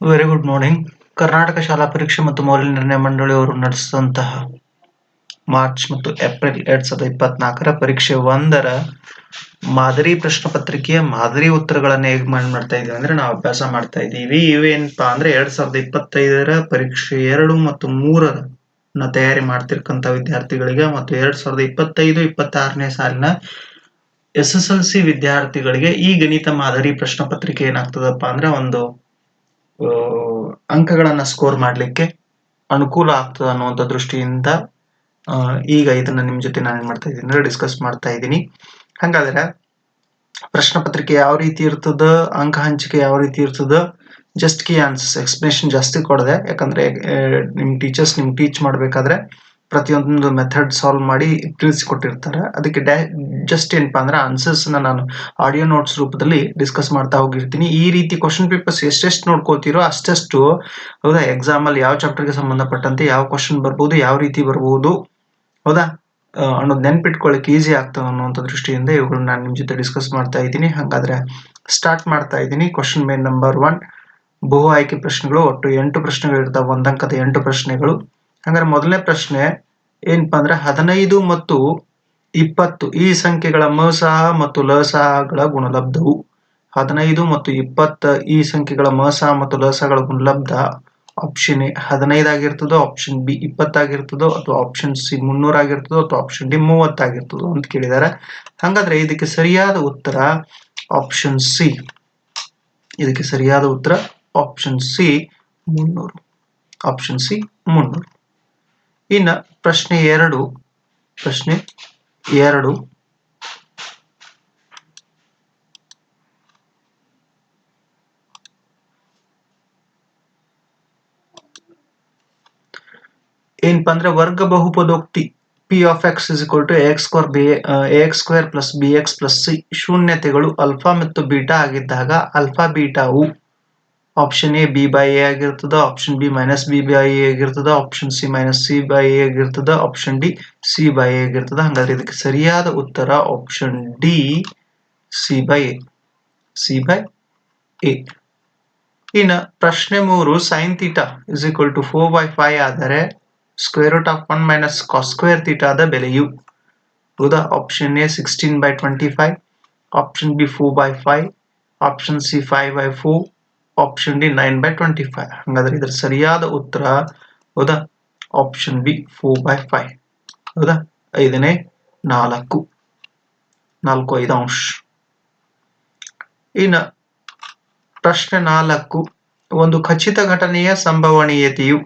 Very good morning Karnataka ಶಾಲಾ ಪರೀಕ್ಷೆ ಮತ್ತು ಮೌಲ್ಯ ನಿರ್ಣಯ ಮಂಡಳಿಯವರು ನಡೆಸಿದಂತಹ ಮಾರ್ಚ್ ಮತ್ತು ಏಪ್ರಿಲ್ ಎರಡ್ ಸಾವಿರದ ಇಪ್ಪತ್ನಾಲ್ಕರ ಪರೀಕ್ಷೆ ಒಂದರ ಮಾದರಿ ಪ್ರಶ್ನೆ ಪತ್ರಿಕೆಯ ಮಾದರಿ ಉತ್ತರಗಳನ್ನು ಹೇಗೆ ಮಾಡಿ, ಮಾಡ್ತಾ ಇದ್ದೀವಿ ಅಂದ್ರೆ ನಾವು ಅಭ್ಯಾಸ ಮಾಡ್ತಾ ಇದ್ದೀವಿ. ಇವೇನಪ್ಪಾ ಅಂದ್ರೆ ಎರಡ್ ಸಾವಿರದ ಇಪ್ಪತ್ತೈದರ ಪರೀಕ್ಷೆ ಎರಡು ಮತ್ತು ಮೂರರ ತಯಾರಿ ಮಾಡ್ತಿರ್ಕಂತ ವಿದ್ಯಾರ್ಥಿಗಳಿಗೆ ಮತ್ತು ಎರಡ್ ಸಾವಿರದ ಇಪ್ಪತ್ತೈದು, ಇಪ್ಪತ್ತಾರನೇ ಸಾಲಿನ ಎಸ್ ಎಸ್ ಎಲ್ ಸಿ ವಿದ್ಯಾರ್ಥಿಗಳಿಗೆ ಈ ಗಣಿತ ಮಾದರಿ ಪ್ರಶ್ನೆ ಪತ್ರಿಕೆ ಏನಾಗ್ತದಪ್ಪ ಅಂದ್ರೆ ಒಂದು ಅಂಕಗಳನ್ನ ಸ್ಕೋರ್ ಮಾಡ್ಲಿಕ್ಕೆ ಅನುಕೂಲ ಆಗ್ತದ ಅನ್ನುವಂಥ ದೃಷ್ಟಿಯಿಂದ ಈಗ ಇದನ್ನ ನಿಮ್ಮ ಜೊತೆ ನಾನು ಏನ್ ಮಾಡ್ತಾ ಇದ್ದೀನಿ ಅಂದ್ರೆ ಡಿಸ್ಕಸ್ ಮಾಡ್ತಾ ಇದ್ದೀನಿ. ಹಾಗಾದ್ರೆ ಪ್ರಶ್ನೆ ಪತ್ರಿಕೆ ಯಾವ ರೀತಿ ಇರ್ತದ, ಅಂಕ ಹಂಚಿಕೆ ಯಾವ ರೀತಿ ಇರ್ತದ ಜಸ್ಟ್ ಕಿ ಆನ್ಸರ್ಸ್ ಎಕ್ಸ್ಪ್ಲನೇಷನ್ ಜಾಸ್ತಿ ಕೊಡದೆ. ಯಾಕಂದ್ರೆ ನಿಮ್ಮ ನಿಮ್ ಟೀಚರ್ಸ್ ನಿಮ್ ಟೀಚ್ ಮಾಡ್ಬೇಕಾದ್ರೆ ಪ್ರತಿಯೊಂದು ಮೆಥಡ್ ಸಾಲ್ವ್ ಮಾಡಿ ತಿಳಿಸಿಕೊಟ್ಟಿರ್ತಾರೆ. ಅದಕ್ಕೆ ಡ್ಯಾ ಜಸ್ಟ್ ಏನಪ್ಪ ಅಂದ್ರೆ ಆನ್ಸರ್ಸ್ನ ನಾನು ಆಡಿಯೋ ನೋಟ್ಸ್ ರೂಪದಲ್ಲಿ ಡಿಸ್ಕಸ್ ಮಾಡ್ತಾ ಹೋಗಿರ್ತೀನಿ. ಈ ರೀತಿ ಕ್ವಶನ್ ಪೇಪರ್ಸ್ ಎಷ್ಟೆಷ್ಟು ನೋಡ್ಕೋತೀರೋ ಅಷ್ಟೆಷ್ಟು, ಹೌದಾ ಎಕ್ಸಾಮಲ್ಲಿ ಯಾವ ಚಾಪ್ಟರ್ಗೆ ಸಂಬಂಧಪಟ್ಟಂತೆ ಯಾವ ಕ್ವಶನ್ ಬರ್ಬೋದು, ಯಾವ ರೀತಿ ಬರ್ಬೋದು, ಹೌದಾ? ಅನ್ನೋದು ನೆನ್ಪಿಟ್ಕೊಳ್ಳಿಕ್ಕೆ ಈಸಿ ಆಗ್ತದೆ ಅನ್ನುವಂಥ ದೃಷ್ಟಿಯಿಂದ ಇವುಗಳನ್ನ ನಾನು ನಿಮ್ಮ ಜೊತೆ ಡಿಸ್ಕಸ್ ಮಾಡ್ತಾ ಇದ್ದೀನಿ. ಹಾಗಾದ್ರೆ ಸ್ಟಾರ್ಟ್ ಮಾಡ್ತಾ ಇದ್ದೀನಿ. ಕ್ವಶನ್ ಮೇನ್ ನಂಬರ್ ಒನ್ ಬಹು ಆಯ್ಕೆ ಪ್ರಶ್ನೆಗಳು, ಒಟ್ಟು ಎಂಟು ಪ್ರಶ್ನೆಗಳು ಇರ್ತಾವೆ ಒಂದಂಕದ ಎಂಟು ಪ್ರಶ್ನೆಗಳು. ಹಂಗಾರೆ ಮೊದಲನೇ ಪ್ರಶ್ನೆ ಏನಪ್ಪಾ ಅಂದ್ರೆ ಹದಿನೈದು ಮತ್ತು ಇಪ್ಪತ್ತು ಈ ಸಂಖ್ಯೆಗಳ ಮಸಹ ಮತ್ತು ಲಸಹಗಳ ಗುಣಲಬ್ಧವು. ಹದಿನೈದು ಮತ್ತು ಇಪ್ಪತ್ತ ಈ ಸಂಖ್ಯೆಗಳ ಮಸಹ ಮತ್ತು ಲಸಗಳ ಗುಣಲಬ್ಧ ಆಪ್ಷನ್ ಎ ಹದಿನೈದಾಗಿರ್ತದೋ ಆಪ್ಷನ್ ಬಿ ಇಪ್ಪತ್ತಾಗಿರ್ತದೋ, ಅಥವಾ ಆಪ್ಷನ್ ಸಿ ಮುನ್ನೂರ ಆಗಿರ್ತದೋ ಅಥವಾ ಆಪ್ಷನ್ ಡಿ ಮೂವತ್ತಾಗಿರ್ತದೋ ಅಂತ ಕೇಳಿದಾರೆ. ಹಂಗಾದ್ರೆ ಇದಕ್ಕೆ ಸರಿಯಾದ ಉತ್ತರ ಆಪ್ಷನ್ ಸಿ. ಇದಕ್ಕೆ ಸರಿಯಾದ ಉತ್ತರ ಆಪ್ಷನ್ ಸಿ ಮುನ್ನೂರು. ಆಪ್ಷನ್ ಸಿ ಮುನ್ನೂರು. ಇನ್ನ ಪ್ರಶ್ನೆ ಎರಡು ಪ್ರಶ್ನೆ ಎರಡು. ಏನಪ್ಪಾ ಅಂದ್ರೆ ವರ್ಗ ಬಹುಪದೋಕ್ತಿ P of X is equal to X square B X square plus B X plus C ಶೂನ್ಯತೆಗಳು alpha ಮತ್ತು ಬೀಟಾ ಆಗಿದ್ದಾಗ alpha ಬೀಟಾವು option A B by A ಆಗಿರ್ತದ option B minus B by A ಆಗಿರ್ತದ option C minus C by A ಆಗಿರ್ತದ option D C by A ಆಗಿರ್ತದ. ಹಾಗಾದ್ರೆ ಇದಕ್ಕೆ ಸರಿಯಾದ ಉತ್ತರ option D C by A C by A ಇನ್ನು ಪ್ರಶ್ನೆ ಮೂರು sine theta is equal to four by five ಆದರೆ square root of one minus cos square ತೀಟಾದ ಬೆಲೆಯು? ಹೌದಾ? Option A sixteen by twenty five option B four by five option C five by four option D nine by twenty five ಹಂಗಾದ್ರೆ ಇದರ ಸರಿಯಾದ ಉತ್ತರ ಹೌದಾ? Option B four by five ಹೌದಾ? ಐದನೇ ನಾಲ್ಕು. ನಾಲ್ಕು ಐದು ಅಂಶ. ಇನ್ನು ಪ್ರಶ್ನೆ ನಾಲ್ಕು. ಒಂದು ಖಚಿತ ಘಟನೆಯ ಸಂಭವನೀಯತೆಯು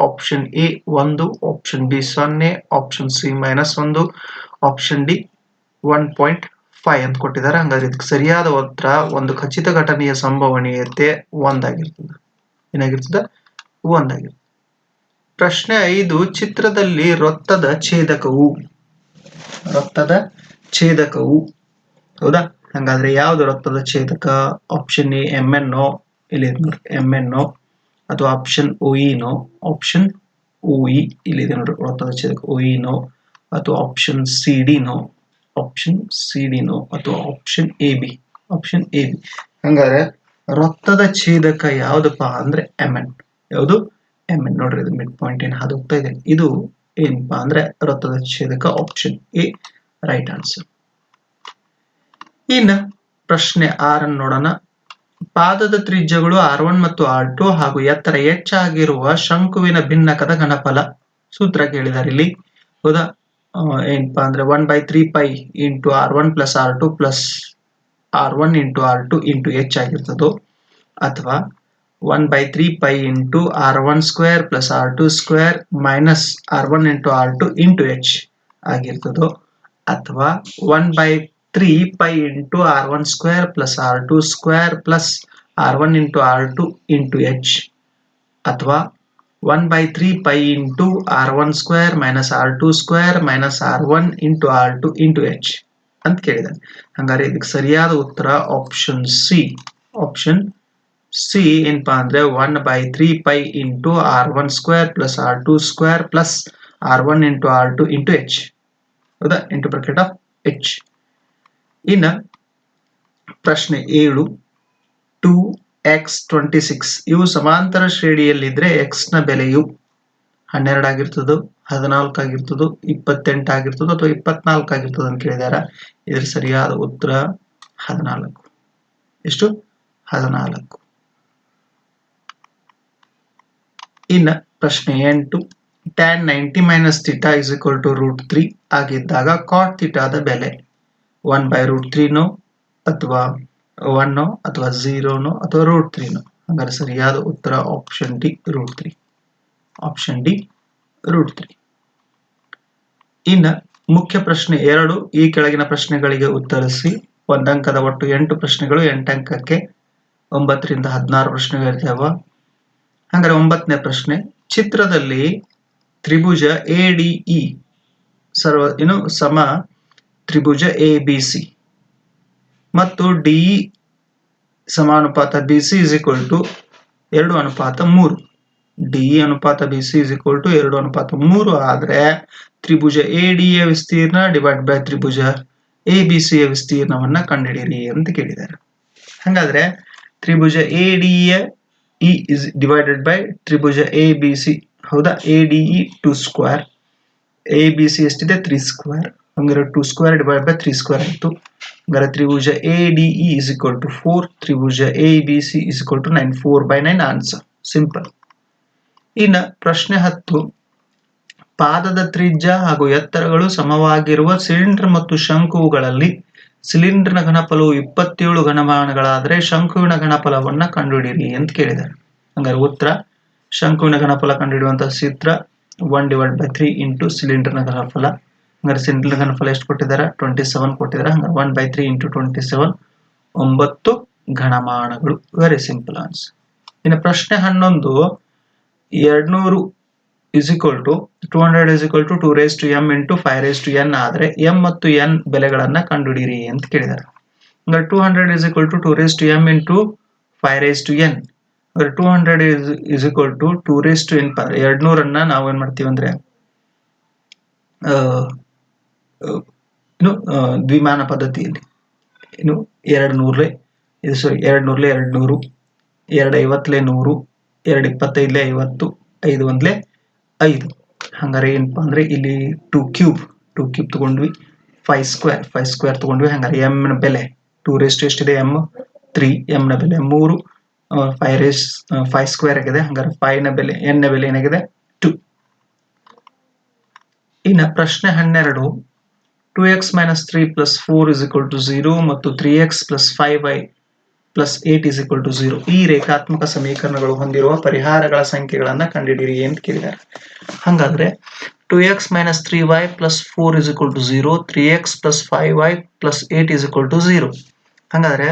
ಆಪ್ಷನ್ ಎ ಒಂದು ಆಪ್ಷನ್ ಬಿ ಸೊನ್ನೆ ಆಪ್ಷನ್ ಸಿ ಮೈನಸ್ ಒಂದು option D one point five ಅಂತ ಕೊಟ್ಟಿದ್ದಾರೆ. ಹಂಗಾದ್ರೆ ಇದಕ್ಕೆ ಸರಿಯಾದ ಉತ್ತರ ಒಂದು ಖಚಿತ ಘಟನೆಯ ಸಂಭವನೀಯತೆ ಒಂದಾಗಿರ್ತದೆ. ಏನಾಗಿರ್ತದೆ? ಒಂದಾಗಿರ್ತದೆ. ಪ್ರಶ್ನೆ ಐದು, ಚಿತ್ರದಲ್ಲಿ ರಕ್ತದ ಛೇದಕವು. ರಕ್ತದ ಛೇದಕವು. ಹೌದಾ? ಹಂಗಾದ್ರೆ ಯಾವ್ದು ರಕ್ತದ ಛೇದಕ? Option A M N O ಇಲ್ಲಿ ಎಂ ಎನ್ ಓ ಅಥವಾ ಆಪ್ಷನ್ ಒಇನೋ ಆಪ್ಷನ್ ಓಇ ಇಲ್ಲಿದೆ ನೋಡ್ರಿ ರಕ್ತದ ಛೇದಕ ಒಇನೋ ಅಥವಾ ಆಪ್ಷನ್ ಸಿ ಡಿನೋ ಆಪ್ಷನ್ ಸಿ ಡಿನೋ ಅಥವಾ option A B option A B ಹಂಗಾದ್ರೆ ರಕ್ತದ ಛೇದಕ ಯಾವ್ದಪ್ಪ ಅಂದ್ರೆ ಎಂ ಎನ್ ಯಾವುದು? ಎಂ ಎನ್ ನೋಡ್ರಿ ಇದು ಮಿಡ್ ಪಾಯಿಂಟ್ ಏನ್ ಹಾದು ಹೋಗ್ತಾ ಇದೆ. ಇದು ಏನಪ್ಪಾ ಅಂದ್ರೆ ರಕ್ತದ ಛೇದಕ ಆಪ್ಷನ್ ಎ ರೈಟ್ ಆನ್ಸರ್ ಇನ್ನ ಪ್ರಶ್ನೆ ಆರ್ ಅನ್ನು ನೋಡೋಣ. ಪಾದದ ತ್ರಿಜ್ಯಗಳು ಆರ್ ಒನ್ ಮತ್ತು ಆರ್ ಟು ಹಾಗೂ ಎತ್ತರ ಹೆಚ್ಚಾಗಿರುವ ಶಂಕುವಿನ ಭಿನ್ನಕದ ಘನಫಲ. ಸೂತ್ರ ಕೇಳಿದಾರೆ ಇಲ್ಲಿ. ಹೌದಾ? ಏನಪ್ಪಾ ಅಂದ್ರೆ one by three pi into R one plus R two plus R one into R two into H ಆಗಿರ್ತದೋ, ಅಥವಾ one by three pi into R one square plus R two square minus R one into R two into H ಆಗಿರ್ತದೋ, ಅಥವಾ one by three pi into R one square plus R two square plus R one into R two into H ಅಥವಾ one by three pi into R one square minus R two square minus R one into R two into H ಅಂತ ಕೇಳಿದ್ದಾನೆ ಹಂಗಾರೆ ಇದಕ್ಕೆ ಸರಿಯಾದ ಉತ್ತರ option C option C ಏನಪ್ಪಾ ಅಂದ್ರೆ one by three pi into R one square plus R two square plus R one into R two into H ಹೌದಾ? Into bracket of H ಇನ್ನ ಪ್ರಶ್ನೆ ಏಳು. ಟು ಎಕ್ಸ್ ಟ್ವೆಂಟಿ ಸಿಕ್ಸ್ ಇವು ಸಮಾಂತರ ಶ್ರೇಣಿಯಲ್ಲಿದ್ರೆ ಎಕ್ಸ್ನ ಬೆಲೆಯು ಹನ್ನೆರಡು ಆಗಿರ್ತದೋ, ಹದಿನಾಲ್ಕು ಆಗಿರ್ತದೋ, ಇಪ್ಪತ್ತೆಂಟು ಆಗಿರ್ತದೋ ಅಥವಾ ಇಪ್ಪತ್ನಾಲ್ಕು ಆಗಿರ್ತದ ಅಂತ ಕೇಳಿದಾರ ಇದ್ರ ಸರಿಯಾದ ಉತ್ತರ ಹದಿನಾಲ್ಕು. ಎಷ್ಟು? ಹದಿನಾಲ್ಕು. ಇನ್ನ ಪ್ರಶ್ನೆ ಎಂಟು. Tan ninety minus theta is equal to root three ಆಗಿದ್ದಾಗ ಕಾಟ್ ಥೀಟಾದ ಬೆಲೆ ಒನ್ ಬೈ ರೂಟ್ ತ್ರೀನೋ ಅಥವಾ ಒನ್ನೋ ಅಥವಾ ಝೀರೋನೋ ಅಥವಾ ರೂಟ್ ತ್ರೀನೋ ಹಂಗಾರೆ ಸರಿಯಾದ ಉತ್ತರ option D root three option D root three ಇನ್ನ ಮುಖ್ಯ ಪ್ರಶ್ನೆ ಎರಡು, ಈ ಕೆಳಗಿನ ಪ್ರಶ್ನೆಗಳಿಗೆ ಉತ್ತರಿಸಿ, ಒಂದಂಕದ ಒಟ್ಟು ಎಂಟು ಪ್ರಶ್ನೆಗಳು, ಎಂಟಂಕಕ್ಕೆ ಒಂಬತ್ತರಿಂದ ಹದಿನಾರು ಪ್ರಶ್ನೆಗಳು ಇರ್ತಾವ. ಹಂಗಾರೆ ಒಂಬತ್ತನೇ ಪ್ರಶ್ನೆ, ಚಿತ್ರದಲ್ಲಿ ತ್ರಿಭುಜ ಎ ಡಿ ಇ ಸರ್ವ ಏನು ಸಮ ತ್ರಿಭುಜ ಎ ಬಿ ಸಿ ಮತ್ತು D ಸಮಾನುಪಾತ B C is equal to ಎರಡು ಅನುಪಾತ ಮೂರು. ಡಿ ಅನುಪಾತ B C is equal to ಎರಡು ಅನುಪಾತ ಮೂರು ಆದರೆ ತ್ರಿಭುಜ ಎ ಡಿ ಯ ವಿಸ್ತೀರ್ಣ ಡಿವೈಡ್ ಬೈ ತ್ರಿಭುಜ ಎ ಬಿ ಸಿ ಯ ವಿಸ್ತೀರ್ಣವನ್ನ ಕಂಡುಹಿಡಿಯಿರಿ ಅಂತ ಕೇಳಿದ್ದಾರೆ. ಹಾಗಾದ್ರೆ ತ್ರಿಭುಜ A D A E is divided by Tribhuja A B C ಹೌದಾ? A D E two square A B C ಎಷ್ಟಿದೆ? ತ್ರೀ ಸ್ಕ್ವೇರ್ ಹಂಗಾರೆ two square divide by three square ಆಯಿತು. ಹಂಗಾರೆ ತ್ರಿಭುಜ A D E is equal to four Tribhuja A B C is equal to nine four by nine answer simple ಇನ್ನ ಪ್ರಶ್ನೆ ಹತ್ತು. ಪಾದದ ತ್ರಿಜ್ಯ ಹಾಗೂ ಎತ್ತರಗಳು ಸಮವಾಗಿರುವ ಸಿಲಿಂಡರ್ ಮತ್ತು ಶಂಕುಗಳಲ್ಲಿ ಸಿಲಿಂಡರ್ನ ಘನಫಲವು ಇಪ್ಪತ್ತೇಳು ಘನಮಾನಗಳಾದರೆ ಶಂಕುವಿನ ಘನಫಲವನ್ನ ಕಂಡುಹಿಡಿಯಿರಿ ಅಂತ ಕೇಳಿದ್ದಾರೆ. ಹಂಗಾರೆ ಉತ್ತರ, ಶಂಕುವಿನ ಘನಫಲ ಕಂಡುಹಿಡಿಯುವಂತಹ ಚಿತ್ರ one divide by three into ಸಿಲಿಂಡರ್ನ ಘನಫಲ. ಹಂಗಾರೆ ಸಿಲಿಂಡರ್ನ ಘನಫಲ ಎಷ್ಟು ಕೊಟ್ಟಿದ್ದಾರೆ? ಟ್ವೆಂಟಿ ಸೆವೆನ್ ಕೊಟ್ಟಿದ್ದಾರೆ. ಹಂಗಾರೆ one by three into twenty seven ಒಂಬತ್ತು ಘನಮಾನಗಳು. ವೆರಿ ಸಿಂಪಲ್ ಆನ್ಸರ್ ಇನ್ನು ಪ್ರಶ್ನೆ ಹನ್ನೊಂದು ಎರಡ್ನೂರು is equal to two hundred is equal to two raise to M into five raise to N ಆದರೆ ಎಂ ಮತ್ತು ಎನ್ ಬೆಲೆಗಳನ್ನು ಕಂಡುಹಿಡಿಯಿರಿ ಅಂತ ಕೇಳಿದ್ದಾರೆ ಅಂದರೆ two hundred is equal to two raise to M into five raise to N ಅಂದ್ರೆ two hundred is is equal to two raise to N per ಎರಡ್ನೂರನ್ನು ನಾವು ಏನ್ ಮಾಡ್ತೀವಿ ಅಂದ್ರೆ ಇನ್ನು ದ್ವಿಮಾನ ಪದ್ಧತಿಯಲ್ಲಿ ಇನ್ನು ಎರಡು ನೂರ್ಲೆ ಇದು ಸಾರಿ ಎರಡು ನೂರ್ಲೆ ಎರಡು ನೂರು ಎರಡು ಐವತ್ತಲೆ ನೂರು ಎರಡು ಇಪ್ಪತ್ತೈದಲೆ ಐವತ್ತು, ಐದು ಒಂದ್ಲೆ ಐದು. ಹಂಗಾರೆ ಏನಪ್ಪ ಅಂದರೆ ಇಲ್ಲಿ ಟೂ ಕ್ಯೂಬ್ ಟೂ ಕ್ಯೂಬ್ ತಗೊಂಡ್ವಿ ಫೈವ್ ಸ್ಕ್ವೇರ್ ಫೈವ್ ಸ್ಕ್ವೇರ್ ತೊಗೊಂಡ್ವಿ, ಹಂಗಾರೆ ಎಮ್ನ ಬೆಲೆ ಟೂ ರೇಸ್ಟ್ ಎಷ್ಟಿದೆ ಎಂ ತ್ರೀ ಎಮ್ನ ಬೆಲೆ ಮೂರು ಫೈವ್ ರೇಸ್ ಫೈವ್ ಸ್ಕ್ವೇರ್ ಆಗಿದೆ, ಹಂಗಾರೆ ಫೈವ್ನ ಬೆಲೆ ಎನ್ನ ಬೆಲೆ ಏನಾಗಿದೆ? ಟು ಇನ್ನು ಪ್ರಶ್ನೆ ಹನ್ನೆರಡು two X minus three plus four is equal to zero ಮತ್ತು three X plus five Y plus eight is equal to zero ಈ ರೇಖಾತ್ಮಕ ಸಮೀಕರಣಗಳು ಹೊಂದಿರುವ ಪರಿಹಾರಗಳ ಸಂಖ್ಯೆಗಳನ್ನು ಕಂಡುಹಿಡಿಯಿರಿ ಅಂತ ಕೇಳಿದ್ದಾರೆ ಹಂಗಾದ್ರೆ two X minus three Y plus four is equal to zero three X plus five Y plus eight is equal to zero ಹಂಗಾದ್ರೆ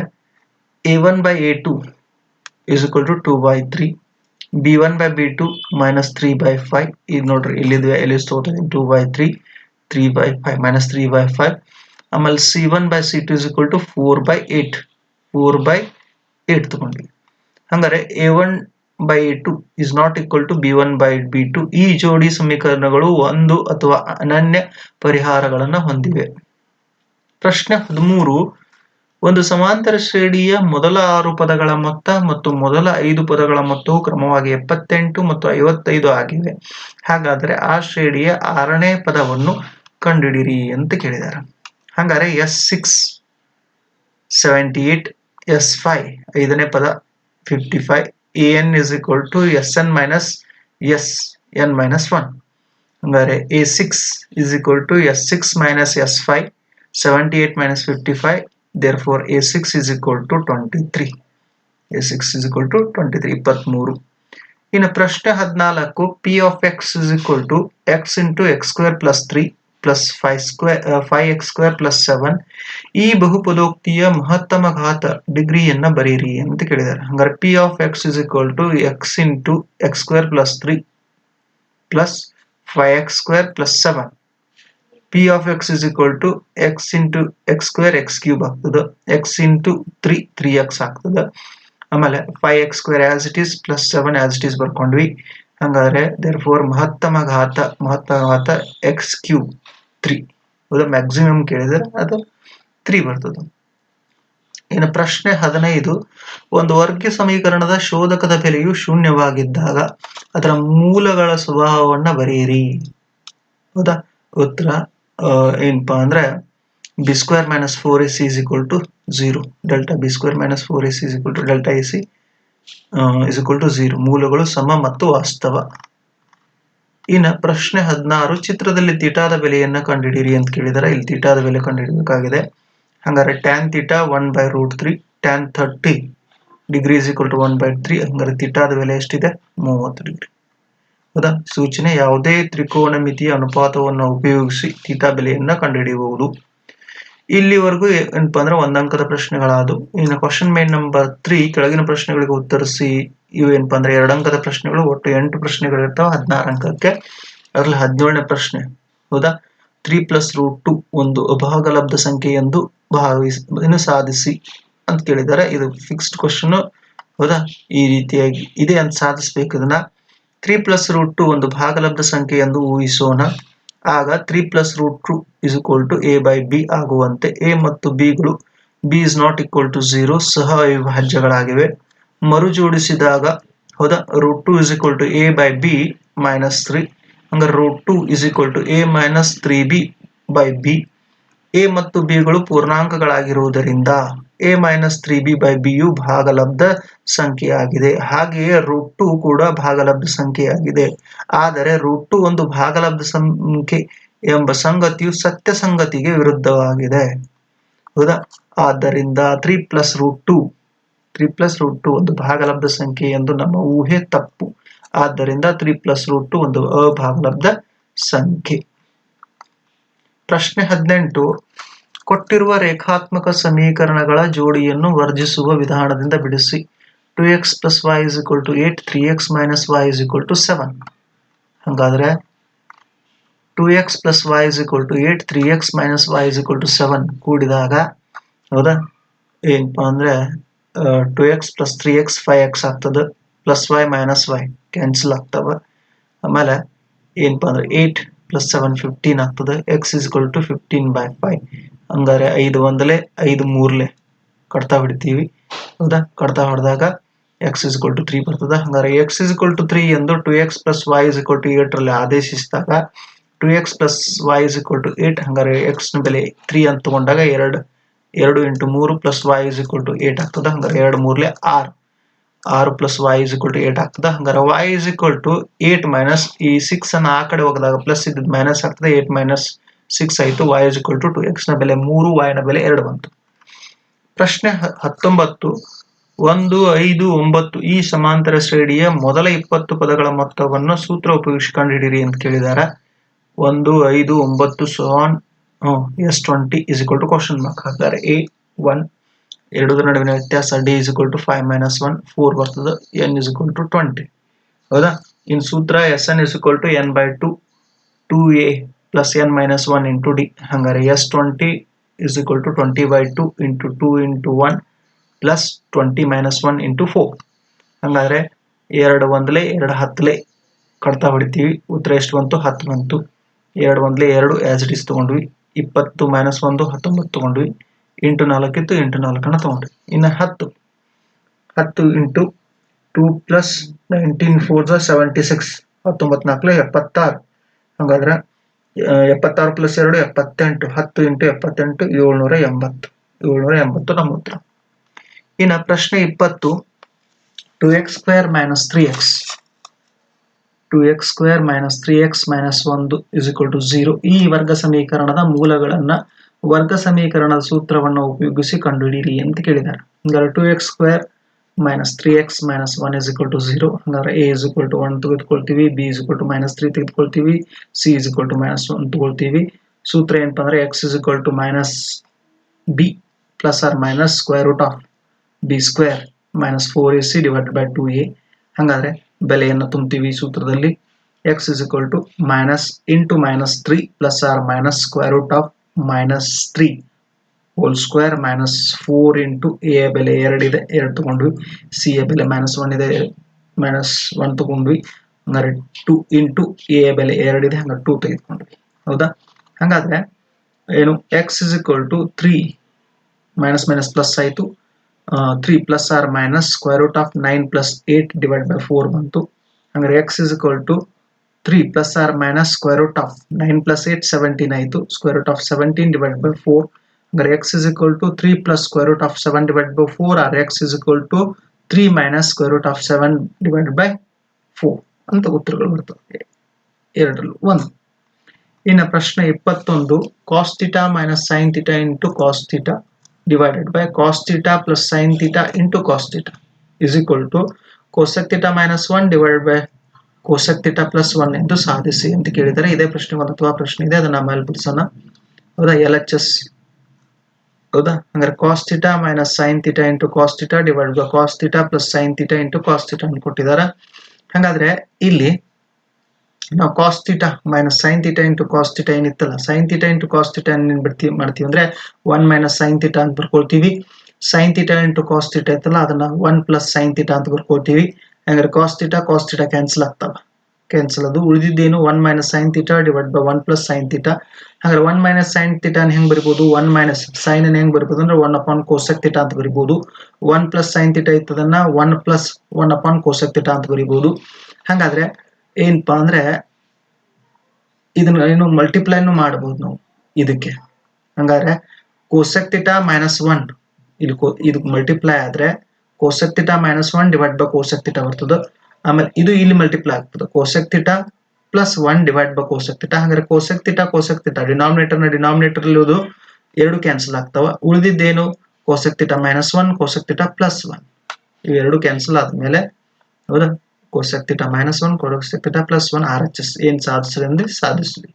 A one by A two is equal to two by three B one by B two minus three by five ಈಗ ನೋಡ್ರಿ ಇಲ್ಲಿದ್ವಿ, ಎಲ್ಲಿ ತೋರ್ತೀನಿ two by three three by five minus three by five ಆಮೇಲೆ C one by C two is equal to four by eight four by eight ತಗೊಂಡ್ವಿ ಹಂಗಾರೆ A one by A two is not equal to B one by B two ಈ ಜೋಡಿ ಸಮೀಕರಣಗಳು ಒಂದು ಅಥವಾ ಅನನ್ಯ ಪರಿಹಾರಗಳನ್ನು ಹೊಂದಿವೆ. ಪ್ರಶ್ನೆ ಹದಿಮೂರು. ಒಂದು ಸಮಾಂತರ ಶ್ರೇಣಿಯ ಮೊದಲ ಆರು ಪದಗಳ ಮೊತ್ತ ಮತ್ತು ಮೊದಲ ಐದು ಪದಗಳ ಮೊತ್ತವು ಕ್ರಮವಾಗಿ ಎಪ್ಪತ್ತೆಂಟು ಮತ್ತು ಐವತ್ತೈದು ಆಗಿವೆ. ಹಾಗಾದರೆ ಆ ಶ್ರೇಣಿಯ ಆರನೇ ಪದವನ್ನು ಕಂಡುಹಿಡಿರಿ ಅಂತ ಕೇಳಿದ್ದಾರೆ. ಹಂಗಾರೆ S six seventy eight S five ಐದನೇ ಪದ fifty five A N is equal to S N minus S N minus one ಹಂಗಾರೆ A six is equal to S six minus S five seventy eight minus fifty five therefore A six is equal to twenty three A six is equal to twenty three ಇಪ್ಪತ್ತ್ಮೂರು ಇನ್ನು ಪ್ರಶ್ನೆ ಹದಿನಾಲ್ಕು P of X is equal to X into X square plus three plus five square five X square plus seven ಈ ಬಹುಪದೋಕ್ತಿಯ ಮಹತ್ತಮ ಘಾತ ಡಿಗ್ರಿಯನ್ನ ಬರೀರಿ ಅಂತ ಕೇಳಿದ್ದಾರೆ. ಹಂಗಾರೆ P of X is equal to X into X square plus three plus five X square plus seven P of X is equal to X into X square X cube ಆಗ್ತದೆ. X into three three X ಆಗ್ತದೆ. ಆಮೇಲೆ five X square as it is plus seven as it is ಬರ್ಕೊಂಡ್ವಿ. ಹಂಗಾದ್ರೆ therefore ಮಹತ್ತಮ ಘಾತ ಮಹತ್ತಮ ಘಾತ X cube three ಹೌದಾ maximum ಕೇಳಿದ್ರೆ ಅದು ತ್ರೀ ಬರ್ತದೆ. ಇನ್ನು ಪ್ರಶ್ನೆ ಹದಿನೈದು ಒಂದು ವರ್ಗ ಸಮೀಕರಣದ ಶೋಧಕದ ಬೆಲೆಯು ಶೂನ್ಯವಾಗಿದ್ದಾಗ ಅದರ ಮೂಲಗಳ ಸ್ವಭಾವವನ್ನು ಬರೆಯಿರಿ. ಹೌದಾ? ಉತ್ತರ ಏನಪ್ಪ ಏನಪ್ಪಾ ಅಂದ್ರೆ B square minus four S is equal to zero delta B square minus four S is equal to delta A C is equal to zero ಮೂಲಗಳು ಸಮ ಮತ್ತು ವಾಸ್ತವ. ಇನ್ನು ಪ್ರಶ್ನೆ ಹದಿನಾರು, ಚಿತ್ರದಲ್ಲಿ ತೀಟಾದ ಬೆಲೆಯನ್ನು ಕಂಡುಹಿಡಿಯಿರಿ ಅಂತ ಕೇಳಿದಾರೆ. ಇಲ್ಲಿ ತೀಟಾದ ಬೆಲೆ ಕಂಡುಹಿಡಿಯಬೇಕಾಗಿದೆ ಹಂಗಾರೆ tan theta one by root three tan thirty degrees equal to one by three ಹಂಗಾರೆ ತಿಟಾದ ಬೆಲೆ ಎಷ್ಟಿದೆ? ಮೂವತ್ತು ಡಿಗ್ರಿ ಹೌದಾ? ಸೂಚನೆ, ಯಾವುದೇ ತ್ರಿಕೋನಮಿತಿಯ ಅನುಪಾತವನ್ನು ಉಪಯೋಗಿಸಿ ತೀಟಾ ಬೆಲೆಯನ್ನು ಕಂಡುಹಿಡಿಯಬಹುದು ಇಲ್ಲಿವರೆಗೂ ಏನಪ್ಪ ಅಂದ್ರೆ ಒಂದಂಕದ ಪ್ರಶ್ನೆಗಳಾದವು. ಇನ್ನು ಕ್ವಶನ್ ಮೇನ್ ನಂಬರ್ ತ್ರೀ ಕೆಳಗಿನ ಪ್ರಶ್ನೆಗಳಿಗೆ ಉತ್ತರಿಸಿ ಇವು ಏನಪ್ಪಾ ಅಂದ್ರೆ ಎರಡು ಅಂಕದ ಪ್ರಶ್ನೆಗಳು, ಒಟ್ಟು ಎಂಟು ಪ್ರಶ್ನೆಗಳು ಇರ್ತಾವ. ಹದಿನಾರು ಅಂಕಕ್ಕೆ ಅದರಲ್ಲಿ ಹದಿನೇಳನೇ ಪ್ರಶ್ನೆ, ಹೌದಾ? ತ್ರೀ ಪ್ಲಸ್ ರೂಟ್ ಟು ಒಂದು ಅಭಾಗಲಬ್ಧ ಸಂಖ್ಯೆ ಎಂದು ಭಾವಿಸಿ ಸಾಧಿಸಿ ಅಂತ ಕೇಳಿದ್ದಾರೆ. ಇದು ಫಿಕ್ಸ್ಡ್ ಕ್ವಶನ್ ಹೌದಾ? ಈ ರೀತಿಯಾಗಿ ಇದೆ ಅಂತ ಸಾಧಿಸ್ಬೇಕು ಇದನ್ನ. ತ್ರೀ ಪ್ಲಸ್ ರೂಟ್ ಟು ಒಂದು ಭಾಗಲಬ್ಧ ಸಂಖ್ಯೆ ಎಂದು ಊಹಿಸೋಣ. ಆಗ three plus root two is equal to A by B ಆಗುವಂತೆ ಎ ಮತ್ತು ಬಿಗಳು B is not equal to zero ಸಹ ಅವಿಭಾಜ್ಯಗಳಾಗಿವೆ. ಮರುಜೋಡಿಸಿದಾಗ, ಹೌದಾ? Root two is equal to A by B minus three ಹಂಗಾರೆ root two is equal to A minus three B by B A ಮತ್ತು ಬಿಗಳು ಪೂರ್ಣಾಂಕಗಳಾಗಿರುವುದರಿಂದ A minus three B by ಬಿಯು ಭಾಗಲಬ್ಧ ಸಂಖ್ಯೆಯಾಗಿದೆ. ಹಾಗೆಯೇ ರೂಟ್ ಟು ಕೂಡ ಭಾಗಲಬ್ಧ ಸಂಖ್ಯೆಯಾಗಿದೆ. ಆದರೆ ರೂಟ್ ಟು ಒಂದು ಭಾಗಲಬ್ಧ ಸಂಖ್ಯೆ ಎಂಬ ಸಂಗತಿಯು ಸತ್ಯ ಸಂಗತಿಗೆ ವಿರುದ್ಧವಾಗಿದೆ. ಹೌದಾ? ಆದ್ದರಿಂದ three plus root two three plus root two ಒಂದು ಭಾಗಲಬ್ಧ ಸಂಖ್ಯೆ ಎಂದು ನಮ್ಮ ಊಹೆ ತಪ್ಪು. ಆದ್ದರಿಂದ ತ್ರೀ ಪ್ಲಸ್ ರೂಟ್ ಟು ಒಂದು ಅಭಾಗಲಬ್ಧ ಸಂಖ್ಯೆ. ಪ್ರಶ್ನೆ ಹದಿನೆಂಟು. ಕೊಟ್ಟಿರುವ ರೇಖಾತ್ಮಕ ಸಮೀಕರಣಗಳ ಜೋಡಿಯನ್ನು ವರ್ಜಿಸುವ ವಿಧಾನದಿಂದ ಬಿಡಿಸಿ. Two x plus y is equal to eight three x minus y is equal to seven ಹಂಗಾದ್ರೆ two x plus y is equal to eight three x minus y is equal to seven ಕೂಡಿದಾಗ ಹೌದಾ? ಏನಪ್ಪ ಅಂದ್ರೆ two x plus three x five x ಆಗ್ತದೆ plus y minus y cancel ಆಗ್ತವೆ. ಆಮೇಲೆ ಏನಪ್ಪಾ ಅಂದ್ರೆ ಏಟ್ ಪ್ಲಸ್ ಸೆವೆನ್ ಫಿಫ್ಟೀನ್ ಆಗ್ತದೆ. X is equal to fifteen by five ಹಂಗಾರೆ ಐದು ಒಂದಲೆ, ಐದು ಮೂರಲೆ ಕಡ್ತಾ ಹೊಡಿತೀವಿ ಹೌದಾ? ಕಡ್ತಾ ಹೊಡೆದಾಗ x is equal to three ಬರ್ತದೆ. ಹಂಗಾರೆ x is equal to three ಎಂದು two x plus y is equal to ಏಟ್ರಲ್ಲಿ ಆದೇಶಿಸಿದಾಗ two x plus y is equal to eight ಹಂಗಾರೆ ಎಕ್ಸ್ನ ಬೆಲೆ ತ್ರೀ ಅಂತ ತಗೊಂಡಾಗ ಎರಡು. ಎರಡು ಇಂಟು ಮೂರು plus y is equal to eight ಆಗ್ತದೆ, ಹಂಗಾರೆ ಎರಡು ಮೂರ್ಲೆ ಆರು. ಆರು plus y is equal to eight ಆಗ್ತದೆ, ಹಂಗಾರೆ y is equal to eight minus ಈ ಸಿಕ್ಸ್ ಅನ್ನ ಆ ಕಡೆ ಹೋಗಿದಾಗ ಪ್ಲಸ್ ಇದ್ದು ಮೈನಸ್ ಆಗ್ತದೆ ಏಟ್ ಮೈನಸ್ ಸಿಕ್ಸ್ ಆಯಿತು y is equal to two ಎಕ್ಸ್ನ ಬೆಲೆ ಮೂರು ವೈ ನ ಬೆಲೆ ಎರಡು ಬಂತು. ಪ್ರಶ್ನೆ ಹತ್ತೊಂಬತ್ತು, ಒಂದು, ಐದು, ಒಂಬತ್ತು ಈ ಸಮಾಂತರ ಶ್ರೇಣಿಯ ಮೊದಲ ಇಪ್ಪತ್ತು ಪದಗಳ ಮೊತ್ತವನ್ನು ಸೂತ್ರ ಉಪಯೋಗಿಸಿ ಕಂಡುಹಿಡಿಯಿರಿ ಅಂತ ಕೇಳಿದ್ದಾರೆ ಒಂದು, ಐದು, ಒಂಬತ್ತು, ಸೋನ್ S twenty is equal to question mark ಹಾಕಿದ್ದಾರೆ ಎ ಒನ್ ಎರಡರ ನಡುವಿನ ವ್ಯತ್ಯಾಸ d is equal to five minus one four ಬರ್ತದೆ n is equal to twenty ಹೌದಾ? ಇನ್ ಸೂತ್ರ S n is equal to n by two two a plus n minus one into d ಹಂಗಾರೆ S twenty is equal to twenty by two into two into one plus twenty minus one into four ಹಂಗಾದ್ರೆ ಎರಡು ಒಂದಲೇ, ಎರಡು ಹತ್ತಲೇ ಕಡ್ತಾ ಹೊಡಿತೀವಿ. ಉತ್ತರ ಎಷ್ಟು ಬಂತು? ಹತ್ತು ಬಂತು. ಎರಡು ಒಂದಲೇ ಎರಡು ಆ್ಯಸ್ ಇಟ್ ಇಸ್ ತಗೊಂಡ್ವಿ. ಇಪ್ಪತ್ತು ಮೈನಸ್ ಒಂದು, ಹತ್ತೊಂಬತ್ತು ತಗೊಂಡ್ವಿ. ಇಂಟು ನಾಲ್ಕಿತ್ತು, ಎಂಟು ನಾಲ್ಕನ್ನ ತೊಗೊಂಡ್ವಿ. ಇನ್ನು ಹತ್ತು. ಹತ್ತು into two plus nineteen four seventy six ಹತ್ತೊಂಬತ್ತು ನಾಲ್ಕು ಎಪ್ಪತ್ತಾರು. ಹಾಗಾದ್ರೆ ಎಪ್ಪತ್ತಾರು ಪ್ಲಸ್ ಎರಡು, ಎಪ್ಪತ್ತೆಂಟು. ಹತ್ತು ಇಂಟು ಎಪ್ಪತ್ತೆಂಟು, ಏಳ್ನೂರ ಎಂಬತ್ತು. ಏಳ್ನೂರ ಎಂಬತ್ತು ನಮ್ಮ ಉತ್ತರ. ಇನ್ನು ಪ್ರಶ್ನೆ ಇಪ್ಪತ್ತು. Two x square minus three x two x square minus three x minus ಒಂದು ಇಸ್ ಇಕ್ವಲ್ ಟು ಝೀರೋ ಈ ವರ್ಗ ಸಮೀಕರಣದ ಮೂಲಗಳನ್ನು ವರ್ಗ ಸಮೀಕರಣದ ಸೂತ್ರವನ್ನು ಉಪಯೋಗಿಸಿ ಕಂಡುಹಿಡಿಯಿರಿ ಅಂತ ಕೇಳಿದ್ದಾರೆ. ಹಂಗಾರೆ two x square minus three x minus one is equal to zero ಹಂಗಾರೆ a is equal to one ತೆಗೆದುಕೊಳ್ತೀವಿ b is equal to minus three ತೆಗೆದುಕೊಳ್ತೀವಿ c is equal to minus one ತಗೊಳ್ತೀವಿ ಸೂತ್ರ ಏನಪ್ಪ ಅಂದ್ರೆ x is equal to minus b plus or minus square root of b square minus four a c divided by two a ಹಾಗಾದ್ರೆ ಬೆಲೆಯನ್ನು ತುಂಬ್ತೀವಿ ಈ ಸೂತ್ರದಲ್ಲಿ. X is equal to minus into minus three plus or minus square root of minus three whole square minus four into a ಬೆಲೆ ಎರಡಿದೆ ಎರಡು ತಗೊಂಡ್ವಿ. C A ಬೆಲೆ ಮೈನಸ್ ಒನ್ ಇದೆ. ಮೈನಸ್ ಒನ್ ತಗೊಂಡ್ವಿ. ಹಂಗಾರೆ ಟು ಇಂಟು ಎ ಬೆಲೆ ಎರಡಿದೆ ಹಂಗಾರೆ ಟೂ ತೆಗೆದುಕೊಂಡ್ವಿ. ಹೌದಾ? ಹಾಗಾದ್ರೆ ಏನು? X is equal to three minus minus plus ಆಯಿತು. Three plus or minus square root of nine plus eight divide by four ಬಂತು. ಹಂಗಾರೆ x is equal to three plus or minus square root of nine plus eight seventeen ಆಯಿತು. Square root of seventeen divide by four ಹಂಗಾರೆ x is equal to three plus square root of seven divide by four or x is equal to three minus square root of seven divide by four ಅಂತ ಉತ್ತರಗಳು ಬರ್ತವೆ. ಎರಡರಲ್ಲೂ. ಒಂದು. ಇನ್ನು ಪ್ರಶ್ನೆ ಇಪ್ಪತ್ತೊಂದು. Cos theta minus sine theta into cos theta divided by cos theta plus theta into into cos theta is equal to cosec theta minus one divided by cosec theta plus one ಎಂದು ಸಾಧಿಸಿ ಅಂತ ಕೇಳಿದರೆ ಇದೇ ಪ್ರಶ್ನೆ ಒಂದು ಅಥವಾ ಪ್ರಶ್ನೆ ಇದೆ, ಅದನ್ನ ಮೇಲೆ ಬಿಡಿಸೋಣ. ಹೌದಾ? ಎಲ್ ಎಚ್ ಎಸ್ ಹೌದಾ? ಹಂಗಾರೆ cos theta minus sine theta into cos theta divide by cos theta plus sine theta into cos theta ಅಂತ ಕೊಟ್ಟಿದ್ದಾರೆ. ಹಾಗಾದ್ರೆ ಇಲ್ಲಿ ನಾವು cos theta minus sine theta into cos theta ಏನಿತ್ತಲ್ಲ sine theta into cos theta ಏನ್ ಬಿಡ್ತೀವಿ ಮಾಡ್ತೀವಿ ಅಂದ್ರೆ one minus sine theta ಅಂತ ಬರ್ಕೊಳ್ತೀವಿ. Sine theta into cos theta ಇತ್ತಲ್ಲ, ಅದನ್ನ ಒನ್ ಪ್ಲಸ್ ಸೈನ್ ಥೀಟಾ ಅಂತ ಬರ್ಕೊಳ್ತೀವಿ. ಹಂಗಾರೆ cos theta cos theta cancel ಆಗ್ತಾವ. ಕ್ಯಾನ್ಸಲ್ ಅದು. ಉಳಿದಿದ್ದೇನು one minus sine theta divide by one plus sine theta ಹಾಗಾದ್ರೆ ಒನ್ ಮೈನಸ್ ಸೈನ್ ಥೀಟಾ ಹೆಂಗೆ ಬರ್ಬೋದು? ಒನ್ ಮೈನಸ್ ಸೈನ್ ಹೆಂಗೆ ಬರಿಬೋದು ಅಂದ್ರೆ ಒನ್ ಅಪಾನ್ ಕೋಸಕ್ ಥೀಟಾ ಅಂತ ಬರಿಬಹುದು one plus sine theta ಇತ್ತದನ್ನ one plus one upon cosec theta ಅಂತ ಬರಿಬಹುದು ಹಾಗಾದ್ರೆ ಏನಪ್ಪಾ ಅಂದ್ರೆ ಇದನ್ನ ಏನು ಮಲ್ಟಿಪ್ಲೈನು ಮಾಡಬಹುದು ನಾವು ಇದಕ್ಕೆ. ಹಂಗಾದ್ರೆ ಕೋಸೆಕ್ ಮೈನಸ್ ಒನ್ ಇಲ್ಲಿ ಇದು ಮಲ್ಟಿಪ್ಲೈ ಆದ್ರೆ cosec minus one divide by cosec ಬರ್ತದ. ಆಮೇಲೆ ಇದು ಇಲ್ಲಿ ಮಲ್ಟಿಪ್ಲೈ ಆಗ್ತದೆ. Cosec plus one divide by cosec theta ಹಂಗಾರೆ ಕೋಸೆಕ್ ಥೀಟಾ ಕೋಸೆಕ್ ಥೀಟಾ ಡಿನಾಮಿನೇಟರ್ನ ಡಿನಾಮಿನೇಟರ್ ಇರುವುದು ಎರಡು ಕ್ಯಾನ್ಸಲ್ ಆಗ್ತಾವ. ಉಳಿದಿದ್ದೇನು? Cosec minus one cosec plus one ಇವೆರಡು ಕ್ಯಾನ್ಸಲ್ ಆದ್ಮೇಲೆ ಹೌದಾ? Cosec theta minus one cosec theta plus one R H S ಏನು ಸಾಧಿಸಿದೆ ಸಾಧಿಸಿದ್ವಿ